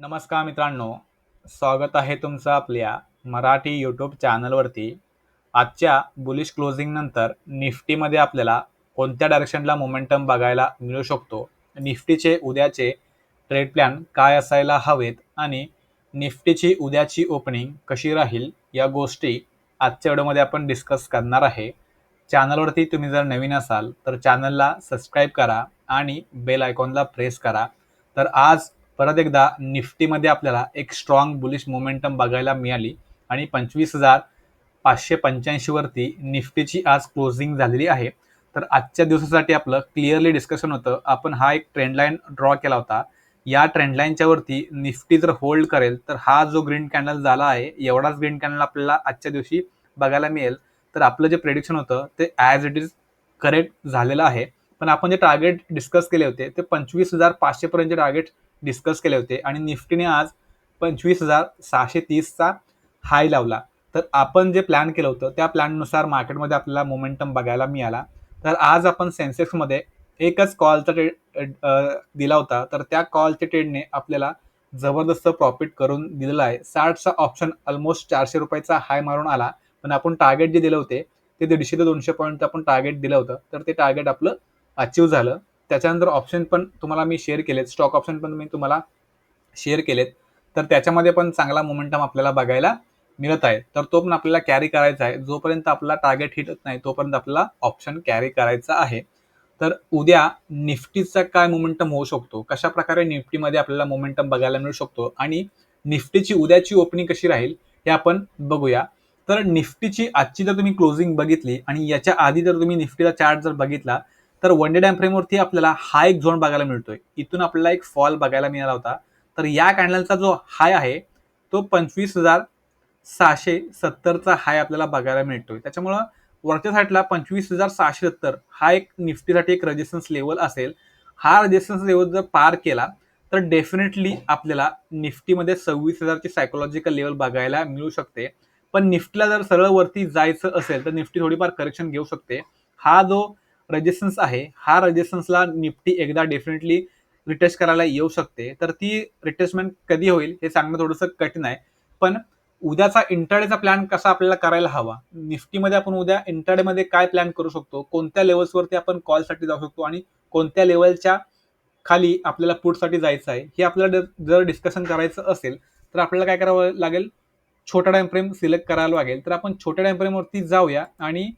नमस्कार मित्रांनो स्वागत आहे तुमचं आपल्या मराठी यूट्यूब चॅनलवरती आजच्या बुलिश क्लोजिंगनंतर निफ्टीमध्ये आपल्याला कोणत्या डायरेक्शनला मोमेंटम बघायला मिळू शकतो? निफ्टीचे उद्याचे ट्रेड प्लॅन काय असायला हवेत? आणि निफ्टीची उद्याची ओपनिंग कशी राहील? या गोष्टी आजच्या व्हिडिओमध्ये आपण डिस्कस करणार आहे. चॅनलवरती तुम्ही जर नवीन असाल तर चॅनलला सबस्क्राईब करा आणि बेल आयकॉनला प्रेस करा. तर आज परत एकदा निफ्टीमध्ये आपल्याला एक स्ट्रॉंग बुलिश मोमेंटम बघायला मिळाली आणि पंचवीस हजार पाचशे पंच्याऐंशीवरती निफ्टीची आज क्लोजिंग झालेली आहे. तर आजच्या दिवसासाठी आपलं क्लिअरली डिस्कशन होतं. आपण हा एक ट्रेंडलाईन ड्रॉ केला होता. या ट्रेंडलाईनच्यावरती वरती निफ्टी जर होल्ड करेल तर हा जो ग्रीन कॅन्डल झाला आहे एवढाच ग्रीन कॅन्डल आपल्याला आजच्या दिवशी बघायला मिळेल. तर आपलं जे प्रेडिक्शन होतं ते ॲज इट इज करेक्ट झालेलं आहे. पण आपण जे टार्गेट डिस्कस केले होते ते पंचवीस हजार पाचशेपर्यंतचे टार्गेट डिस्कस केले होते आणि निफ्टीने आज पंचवीस हजार सहाशे तीसचा हाय लावला. तर आपण जे प्लॅन केलं होतं त्या प्लॅननुसार मार्केटमध्ये आपल्याला मोमेंटम बघायला मिळाला. तर आज आपण सेन्सेक्समध्ये एकच कॉलचा ट्रेड दिला होता. तर त्या कॉलच्या ट्रेडने आपल्याला जबरदस्त प्रॉफिट करून दिलेला आहे. साठचा ऑप्शन ऑलमोस्ट चारशे रुपयाचा हाय मारून आला. पण आपण टार्गेट जे दिले होते ते दीडशे ते दोनशे पॉईंट आपण टार्गेट दिलं होतं. तर ते टार्गेट आपलं अचीव झालं. त्याच्यानंतर ऑप्शन पण तुम्हाला मी शेअर केलेत. स्टॉक ऑप्शन पण मी तुम्हाला शेअर केलेत. तर त्याच्यामध्ये पण चांगला मोमेंटम आपल्याला बघायला मिळत आहे. तर तो पण आपल्याला कॅरी करायचा आहे. जोपर्यंत आपला टार्गेट हिट होत नाही तोपर्यंत आपल्याला ऑप्शन कॅरी करायचा आहे. तर उद्या निफ्टीचा काय मोमेंटम होऊ शकतो? कशा प्रकारे निफ्टीमध्ये आपल्याला मोमेंटम बघायला मिळू शकतो? आणि निफ्टीची उद्याची ओपनिंग कशी राहील हे आपण बघूया. तर निफ्टीची आजची जर तुम्ही क्लोजिंग बघितली आणि याच्या आधी जर तुम्ही निफ्टीचा चार्ट जर बघितला तर वन डे टाइम फ्रेमवरती आपल्याला हा एक झोन बघायला मिळतोय. इथून आपल्याला एक फॉल बघायला मिळाला होता. तर या कॅन्डलचा जो हाय आहे तो पंचवीस हजार सहाशे सत्तरचा हाय आपल्याला बघायला मिळतोय. त्याच्यामुळं वरच्या साईडला पंचवीस हजार सहाशे सत्तर हा एक निफ्टीसाठी एक रजिस्टन्स लेवल असेल. हा रजिस्टन्स लेवल जर पार केला तर डेफिनेटली आपल्याला निफ्टीमध्ये सव्वीस हजारची सायकोलॉजिकल लेवल बघायला मिळू शकते. पण निफ्टीला जर सरळ वरती जायचं असेल तर निफ्टी थोडीफार करेक्शन घेऊ शकते. हा जो रेजिस्टन्स आहे. हा रेजिस्टन्सला निफ्टी एकदा डेफिनेटली रिटेस्ट करायला येऊ शकते. तर ती रिटेस्टमेंट कधी होईल हे सांगणं थोडंसं कठीण आहे. पण उद्याचा इंटरडेचा प्लॅन कसा आपल्याला करायला हवा? निफ्टीमध्ये आपण उद्या इंटरडेमध्ये काय प्लॅन करू शकतो? कोणत्या लेवल्सवरती आपण कॉलसाठी जाऊ शकतो? आणि कोणत्या लेवलच्या खाली आपल्याला पुटसाठी जायचं आहे? हे आपल्याला जर डिस्कशन करायचं असेल तर आपल्याला काय करावं लागेल? छोटा टाइम फ्रेम सिलेक्ट करायला लागेल. तर आपण छोट्या टाइम फ्रेमवरती जाऊया आणि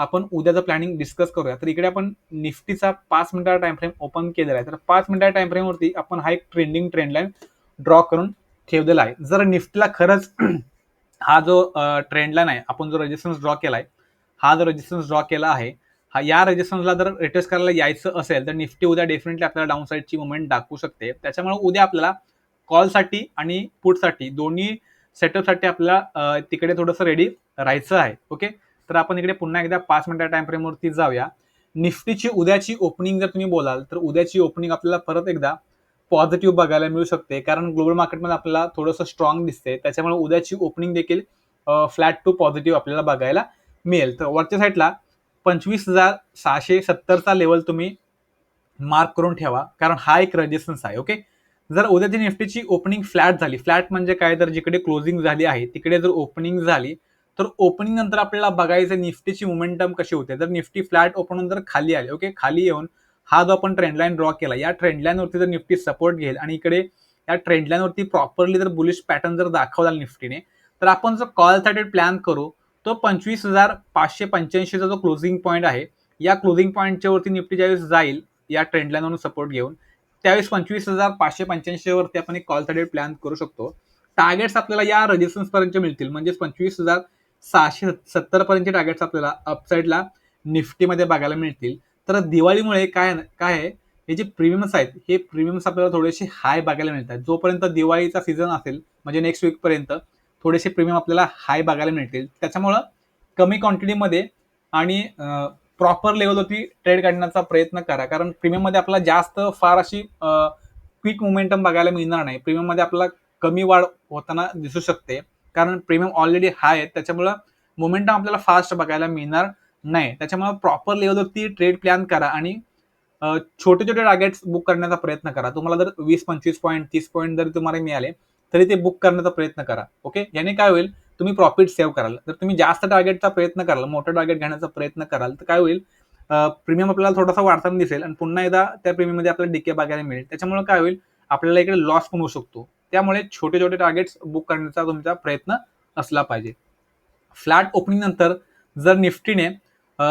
आपण उद्याचं प्लॅनिंग डिस्कस करूया. तर इकडे आपण निफ्टीचा पाच मिनिटाचा टाइम फ्रेम ओपन केलेला आहे. तर पाच मिनिटा टाइम फ्रेमवरती आपण हा एक ट्रेंडिंग ट्रेंड लाईन ड्रॉ करून ठेवलेला आहे. जर निफ्टीला खरंच हा जो ट्रेंड लाईन आहे आपण जो रजिस्टन्स ड्रॉ केला आहे हा जो रजिस्टन्स ड्रॉ केला आहे हा या रजिस्टन्सला जर रिटेस्ट करायला यायचं असेल तर निफ्टी उद्या डेफिनेटली आपल्याला डाऊन साईडची मुवमेंट दाखवू शकते. त्याच्यामुळे उद्या आपल्याला कॉलसाठी आणि पुटसाठी दोन्ही सेटअपसाठी आपल्याला तिकडे थोडंसं रेडी राहायचं आहे. ओके तर आपण इकडे पुन्हा एकदा पाच मिनिटा टाइम फ्रेमवरती जाऊया. निफ्टीची उद्याची ओपनिंग जर तुम्ही बोलाल तर उद्याची ओपनिंग आपल्याला परत एकदा पॉझिटिव्ह बघायला मिळू शकते. कारण ग्लोबल मार्केटमध्ये आपल्याला थोडंसं स्ट्रॉंग दिसते त्याच्यामुळे उद्याची ओपनिंग देखील फ्लॅट टू पॉझिटिव्ह आपल्याला बघायला मिळेल. तर वरच्या साईडला पंचवीस हजार सहाशे सत्तरचा लेवल तुम्ही मार्क करून ठेवा. कारण हा एक रजिस्टन्स आहे ओके जर उद्याची निफ्टीची ओपनिंग फ्लॅट झाली फ्लॅट म्हणजे काय? तर जिकडे क्लोजिंग झाली आहे तिकडे जर ओपनिंग झाली तर ओपनिंग नंतर आपल्याला बघायचं निफ्टीची मोमेंटम कशी होते. तर निफ्टी फ्लॅट ओपन नंतर खाली आले ओके खाली येऊन हा जो आपण ट्रेंडलाईन ड्रॉ केला या ट्रेंडलाईनवरती जर निफ्टी सपोर्ट घेईल आणि इकडे या ट्रेंडलाईनवरती प्रॉपरली जर बुलिश पॅटर्न जर दाखवला निफ्टीने तर आपण जो कॉलसाठी प्लॅन करू तो पंचवीस हजार पाचशे पंच्याऐंशीचा जो क्लोजिंग पॉईंट आहे या क्लोजिंग पॉईंटच्या वरती निफ्टी ज्यावेळेस जाईल या ट्रेंडलाईनवरून सपोर्ट घेऊन त्यावेळेस पंचवीस हजार पाचशे पंच्याऐंशी वरती आपण एक कॉलसाठी प्लॅन करू शकतो. टार्गेट्स आपल्याला या रजिस्टन्सपर्यंत मिळतील म्हणजेच पंचवीस हजार सहाशे सत्तर पर्यंतचे टार्गेट्स आपल्याला अपसाईडला निफ्टीमध्ये बघायला मिळतील. तर दिवाळीमुळे काय काय आहे? हे जे प्रीमियम्स आहेत हे प्रीमियम्स आपल्याला थोडेसे हाय बघायला मिळतात. जोपर्यंत दिवाळीचा सीझन असेल म्हणजे नेक्स्ट वीकपर्यंत थोडेसे प्रीमियम आपल्याला हाय बघायला मिळतील. त्याच्यामुळं कमी क्वांटिटीमध्ये आणि प्रॉपर लेवलवरती ट्रेड काढण्याचा प्रयत्न करा. कारण प्रीमियममध्ये आपल्याला जास्त फार अशी क्विक मुमेंटम बघायला मिळणार नाही. प्रीमियममध्ये आपल्याला कमी वाढ होताना दिसू शकते. कारण प्रीमियम ऑलरेडी हाय आहेत त्याच्यामुळं मोमेंटम आपल्याला फास्ट बघायला मिळणार नाही. त्याच्यामुळे प्रॉपर लेवलवरती ट्रेड प्लॅन करा आणि छोटे छोटे टार्गेट्स बुक करण्याचा प्रयत्न करा. तुम्हाला जर वीस पंचवीस पॉईंट तीस पॉईंट जरी तुम्हाला मिळाले तरी ते बुक करण्याचा प्रयत्न करा. ओके याने काय होईल? तुम्ही प्रॉफिट सेव्ह कराल. जर तुम्ही जास्त टार्गेटचा प्रयत्न कराल मोठं टार्गेट घेण्याचा प्रयत्न कराल तर काय होईल? प्रीमियम आपल्याला थोडासा वाढताना दिसेल आणि पुन्हा एकदा त्या प्रीमियममध्ये आपल्याला डिके बघायला मिळेल. त्याच्यामुळे काय होईल? आपल्याला इकडे लॉस पण होऊ शकतो. त्यामुळे छोटे छोटे टार्गेट्स बुक करण्याचा तुमचा प्रयत्न असला पाहिजे. फ्लॅट ओपनिंग नंतर जर निफ्टीने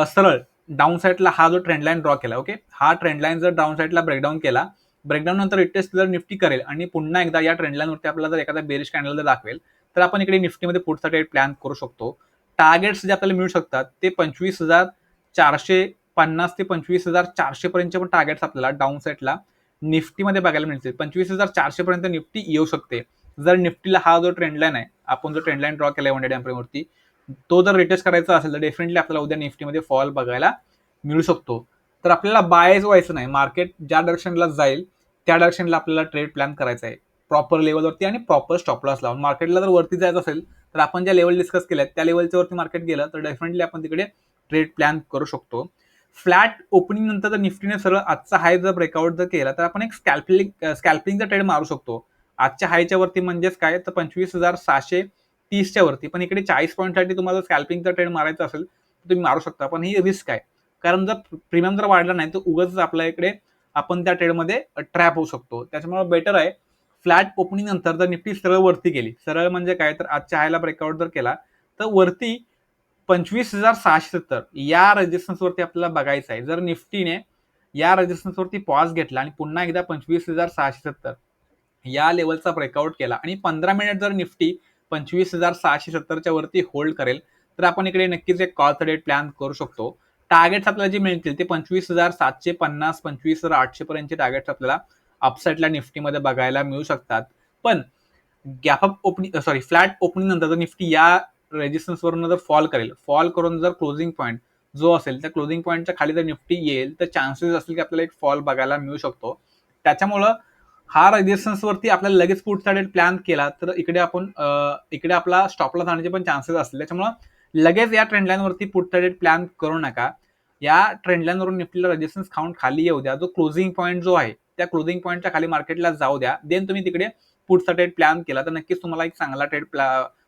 सरळ डाऊन साईडला हा जो ट्रेंडलाईन ड्रॉ केला ओके हा ट्रेंडलाईन जर डाऊन साईडला ब्रेकडाऊन केला ब्रेकडाऊन नंतर रिटेस्ट जर निफ्टी करेल आणि पुन्हा एकदा या ट्रेंडलाईनवरती आपल्याला जर एखादा बेरिश कॅन्डल जर दाखवेल तर आपण इकडे निफ्टीमध्ये पुढचा ट्रेड प्लॅन करू शकतो. टार्गेट्स जे आपल्याला मिळू शकतात ते पंचवीस हजार चारशे पन्नास ते पंचवीस हजार चारशे पर्यंतचे पण टार्गेट्स आपल्याला डाऊन साईडला निफ्टीमध्ये बघायला मिळते. पंचवीस हजार चारशे पर्यंत निफ्टी येऊ शकते. जर निफ्टीला हा जो ट्रेंडलाईन आहे आपण जो ट्रेंडलाईन ड्रॉ केला वन डे वरती तो जर रिटेस्ट करायचा असेल तर डेफिनेटली आपल्याला उद्या निफ्टीमध्ये फॉल बघायला मिळू शकतो. तर आपल्याला बायच व्हायचं नाही. मार्केट ज्या डायरेक्शनला जाईल त्या डायरेक्शनला आपल्याला ट्रेड प्लॅन करायचा आहे. प्रॉपर लेवलवरती आणि प्रॉपर स्टॉप लॉस लावून. मार्केटला जर वरती जायचं असेल तर आपण ज्या लेवल डिस्कस केल्या त्या लेवलच्या वरती मार्केट गेलं तर डेफिनेटली आपण तिकडे ट्रेड प्लॅन करू शकतो. फ्लॅट ओपनिंग नंतर जर निफ्टीने सरळ आजचा हाय जर ब्रेकआउट जर केला तर आपण एक स्कॅल्पिंग स्कॅल्पिंगचा ट्रेड मारू शकतो. आजच्या हायच्या वरती म्हणजेच काय? तर पंचवीस हजार सहाशे तीसच्या वरती. पण इकडे चाळीस पॉईंटसाठी तुम्हाला स्कॅल्पिंगचा ट्रेड मारायचा असेल तर तुम्ही मारू शकता. पण ही रिस्क आहे. कारण जर प्रीमियम जर वाढला नाही तर उगाच आपल्या इकडे आपण त्या ट्रेडमध्ये ट्रॅप होऊ शकतो. त्याच्यामुळे बेटर आहे. फ्लॅट ओपनिंग नंतर जर निफ्टी सरळ वरती गेली सरळ म्हणजे काय? तर आजच्या हायला ब्रेकआउट जर केला तर वरती पंचवीस हजार सहाशे सत्तर. या रजिस्टन्सवरती आपल्याला बघायचं आहे. जर निफ्टीने या रजिस्टन्सवरती पॉज घेतला आणि पुन्हा एकदा पंचवीस हजार सहाशे सत्तर. या लेवलचा ब्रेकआउट केला आणि पंधरा मिनिट जर निफ्टी पंचवीस हजार सहाशे सत्तरच्या वरती होल्ड करेल तर आपण इकडे नक्कीच एक कॉल डेट प्लॅन करू शकतो. टार्गेट्स आपल्याला जे मिळतील ते पंचवीस हजार सातशे पन्नास पंचवीस हजार आठशे पर्यंतचे टार्गेट्स आपल्याला अपसाईडला निफ्टीमध्ये बघायला मिळू शकतात. पण gap up opening sorry flat opening नंतर जर निफ्टी या रेजिस्टन्स वरून जर फॉल करेल फॉल करून जर क्लोजिंग पॉईंट जो असेल त्या क्लोजिंग पॉईंटच्या खाली जर निफ्टी येईल तर चान्सेस असतील की आपल्याला एक फॉल बघायला मिळू शकतो. त्याच्यामुळं हा रेजिस्टन्स वरती आपल्याला लगेच पुढचा डेट प्लॅन केला तर इकडे आपण इकडे आपला स्टॉपला जाण्याचे पण चान्सेस असतील. त्याच्यामुळं लगेच या ट्रेंड लाईन वरती पुढचा डेट प्लॅन करू नका. या ट्रेंड लाईन निफ्टीला रेजिस्टन्स खाऊन खाली येऊ द्या. जो क्लोजिंग पॉईंट जो आहे त्या क्लोजिंग पॉईंटच्या खाली मार्केटला जाऊ द्या. देन तुम्ही तिकडे पुढचा ट्रेड प्लॅन केला तर नक्कीच तुम्हाला एक चांगला ट्रेड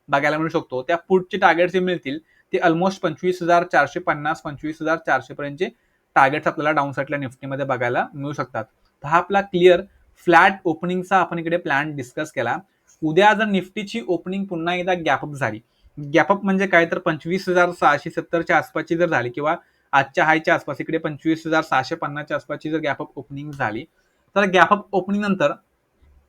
बघायला मिळू शकतो. त्या पुढचे टार्गेट जे मिळतील ते ऑलमोस्ट पंचवीस हजार चारशे पन्नास पंचवीस हजार चारशे पर्यंतचे टार्गेट्स आपल्याला डाऊन साईडला निफ्टीमध्ये बघायला मिळू शकतात. तर हा आपला क्लिअर फ्लॅट ओपनिंगचा आपण इकडे प्लॅन डिस्कस केला. उद्या जर निफ्टीची ओपनिंग पुन्हा एकदा गॅपअप झाली गॅपअप म्हणजे काय? तर पंचवीस हजार सहाशे सत्तरच्या आसपासची जर झाली किंवा आजच्या हायच्या आसपास इकडे पंचवीस हजार सहाशे पन्नासच्या आसपासची जर गॅपअप ओपनिंग झाली तर गॅपअप ओपनिंग नंतर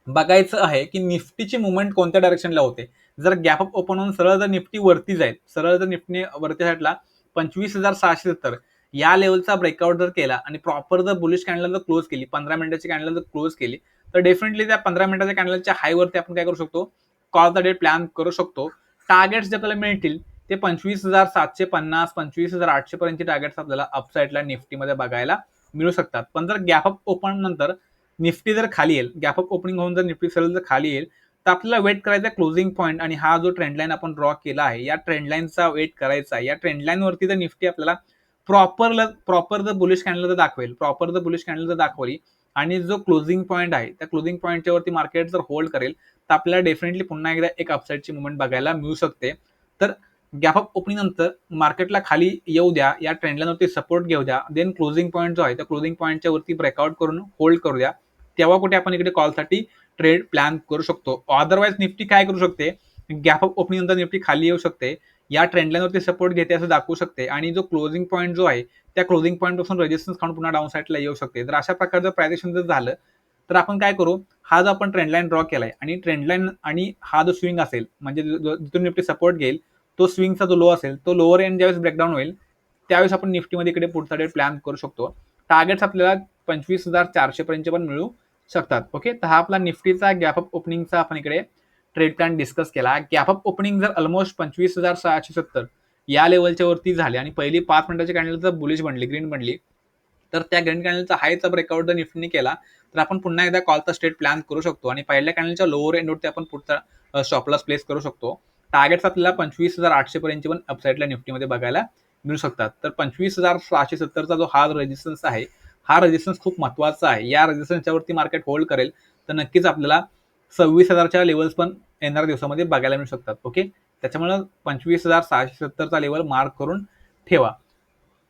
बघायचं आहे की निफ्टीची मुवमेंट कोणत्या डायरेक्शनला होते? जर गॅपअप ओपन होऊन सरळ जर निफ्टी वरती जाईल सरळ जर निफ्टीने वरती साईडला पंचवीस हजार सहाशे सत्तर या लेवलचा ब्रेकआउट जर केला आणि प्रॉपर जर बुलिश कॅन्डल जर क्लोज केली पंधरा मिनिटाची कॅन्डल जर क्लोज केली तर डेफिनेटली त्या पंधरा मिनिटाच्या कॅन्डलच्या हायवरती आपण काय करू शकतो? कॉल द डेट प्लॅन करू शकतो. टार्गेट्स जे आपल्याला मिळतील ते पंचवीस हजार सातशे पन्नास पंचवीस हजार आठशे पर्यंतचे टार्गेट्स आपल्याला अपसाईडला निफ्टीमध्ये बघायला मिळू शकतात. पण जर गॅपअप ओपन नंतर निफ्टी जर खाली येईल गॅपअप ओपनिंग होऊन जर निफ्टी सरळ जर खाली येईल तर आपल्याला वेट करायचा क्लोजिंग पॉईंट आणि हा जो ट्रेंडलाईन आपण ड्रॉ केला आहे या ट्रेंडलाईनचा वेट करायचा आहे. या ट्रेंडलाईनवरती जर निफ्टी आपल्याला प्रॉपर प्रॉपर जर बुलिश कॅन्डल जर दाखवेल प्रॉपर जर बुलिश कॅन्डल जर दाखवली आणि जो क्लोजिंग पॉईंट आहे त्या क्लोजिंग पॉईंटच्या वरती मार्केट जर होल्ड करेल तर आपल्याला डेफिनेटली पुन्हा एकदा एक अपसाईडची मुवमेंट बघायला मिळू शकते. तर गॅपअप ओपनिंगनंतर मार्केटला खाली येऊ द्या या ट्रेंडलाईनवरती सपोर्ट घेऊ द्या. देन क्लोजिंग पॉईंट जो आहे त्या क्लोजिंग पॉईंटच्या वरती ब्रेकआउट करून होल्ड करू द्या. तेव्हा कुठे आपण इकडे कॉलसाठी ट्रेड प्लॅन करू शकतो. अदरवाईज निफ्टी काय करू शकते? गॅपअप ओपनिंग नंतर निफ्टी खाली येऊ शकते. या ट्रेंडलाईनवरती सपोर्ट घेते असं दाखवू शकते. आणि जो क्लोजिंग पॉईंट जो आहे त्या क्लोजिंग पॉईंटपासून रेजिस्टन्स खाऊन पुन्हा डाऊन साईडला येऊ शकते. तर अशा प्रकारचं प्रायझेशन जर झालं तर आपण काय करू? हा जो आपण ट्रेंडलाईन ड्रॉ केलाय आणि ट्रेंडलाईन आणि हा जो स्विंग असेल म्हणजे जिथून निफ्टी सपोर्ट घेईल तो स्विंगचा जो लो असेल तो लोअर एंड ज्यावेळेस ब्रेकडाऊन होईल त्यावेळेस आपण निफ्टीमध्ये इकडे पुढचा डेट प्लॅन करू शकतो. टार्गेट्स आपल्याला पंचवीस हजार चारशे पर्यंत पण मिळू शकतात ओके तर हा आपला निफ्टीचा गॅपअप ओपनिंगचा आपण इकडे ट्रेड प्लॅन डिस्कस केला. गॅपअप ओपनिंग जर ऑलमोस्ट पंचवीस हजार सहाशे सत्तर या लेवलच्या वरती झाली आणि पहिली पाच मिनिटाची कॅन्डल जर बुलिश बनली ग्रीन बनली तर त्या ग्रीन कॅन्डलचा हायचा ब्रेकआउट जर निफ्टीने केला तर आपण पुन्हा एकदा कॉलचा स्टेट प्लॅन करू शकतो. आणि पहिल्या कॅन्डलच्या लोअर एंडवरती आपण पुढचा स्टॉपलॉस प्लेस करू शकतो. टार्गेट्स आपल्याला पंचवीस हजार आठशे पर्यंतची पण अपसाईडला निफ्टीमध्ये बघायला मिळू शकतात. तर पंचवीस हजार सहाशे सत्तरचा जो हा रेजिस्टन्स आहे हा रेजिस्टन्स खूप महत्त्वाचा आहे. या रेजिस्टन्सच्या वरती मार्केट होल्ड करेल तर नक्कीच आपल्याला सव्वीस हजारच्या लेवल्स पण येणाऱ्या दिवसामध्ये बघायला मिळू शकतात. ओके त्याच्यामुळे पंचवीस हजार सहाशे सत्तरचा लेवल मार्क करून ठेवा.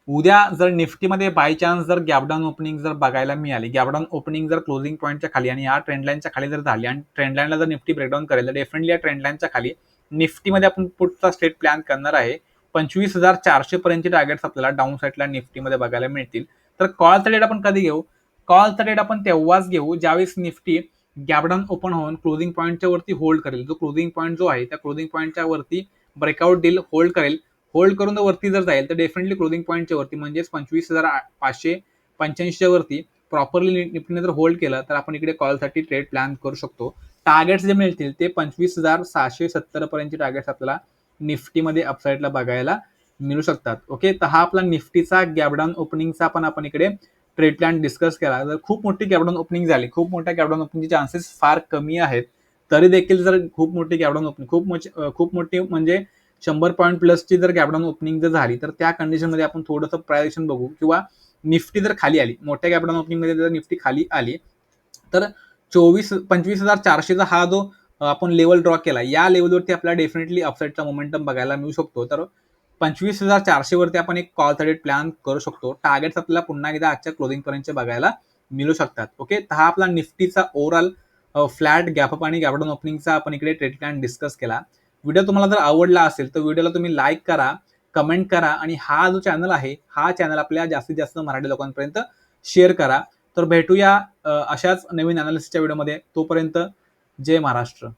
उद्या जर निफ्टीमध्ये बाय चान्स जर गॅपडाऊन ओपनिंग जर बघायला मिळाली गॅपडाऊन ओपनिंग जर क्लोजिंग पॉईंटच्या खाली आणि या ट्रेंडलाईनच्या खाली जर झाली आणि ट्रेंडलाईनला जर निफ्टी ब्रेकडाऊन करेल तर डेफिनेटली या ट्रेंडलाईनच्या खाली निफ्टीमध्ये आपण पुढचा स्टेट प्लॅन करणार आहे. पंचवीस हजार चारशे पर्यंतचे टार्गेट्स आपल्याला डाऊन साईडला निफ्टीमध्ये बघायला मिळतील. तर कॉलचा डेट आपण कधी घेऊ? कॉलचा डेट आपण तेव्हाच घेऊ ज्यावेळेस निफ्टी गॅपडाऊन ओपन होऊन क्लोजिंग पॉईंटच्या वरती होल्ड करेल. जो क्लोजिंग पॉईंट जो आहे त्या क्लोजिंग पॉईंटच्या वरती ब्रेकआउट डील होल्ड करेल. होल्ड करून जर वरती जर जाईल तर डेफिनेटली क्लोजिंग पॉईंटच्या वरती म्हणजेच पंचवीस हजार पाचशे पंच्याऐंशीच्या वरती प्रॉपरली निफ्टीने जर होल्ड केलं तर आपण इकडे कॉलसाठी ट्रेड प्लॅन करू शकतो. टार्गेट्स जे मिळतील ते पंचवीस हजार सहाशे सत्तर पर्यंतचे टार्गेट्स आपल्याला निफ्टीमध्ये अपसाईडला बघायला मिळू शकतात. ओके तर हा आपला निफ्टीचा गॅपडाऊन ओपनिंगचा पण आपण इकडे ट्रेड प्लॅन डिस्कस केला. जर खूप मोठी गॅपडाऊन ओपनिंग झाली खूप मोठ्या गॅपडाऊन ओपनिंगचे चान्सेस फार कमी आहेत तरी देखील जर खूप मोठी गॅपडाऊन ओपनिंग खूप मोठी खूप मोठी म्हणजे शंभर पॉईंट प्लसची जर गॅपडाऊन ओपनिंग जर झाली तर त्या कंडिशनमध्ये आपण थोडंसं प्रायझेशन बघू. किंवा निफ्टी जर खाली आली मोठ्या गॅपडाऊन ओपनिंगमध्ये जर निफ्टी खाली आली तर चोवीस पंचवीस हजार चारशेचा हा जो आपण लेवल ड्रॉ केला या लेवलवरती आपल्याला डेफिनेटली अपसाईडचा मोमेंटम बघायला मिळू शकतो. तर पंचवीस हजार चारशे वरती आपण एक कॉल थर्डेड प्लॅन करू शकतो. टार्गेट्स आपल्याला पुन्हा एकदा आजच्या क्लोजिंग पर्यंत बघायला मिळू शकतात. ओके तर हा आपला निफ्टीचा ओव्हरऑल फ्लॅट गॅप आणि गॅपडाऊन ओपनिंगचा आपण इकडे ट्रेड प्लॅन डिस्कस केला. व्हिडिओ तुम्हाला जर आवडला असेल तर व्हिडिओला तुम्ही लाईक करा कमेंट करा आणि हा जो चॅनल आहे हा चॅनल आपल्या जास्तीत जास्त मराठी लोकांपर्यंत शेअर करा. तर भेटूया अशाच नवीन अनालिसिसच्या व्हिडिओमध्ये तोपर्यंत जय महाराष्ट्र.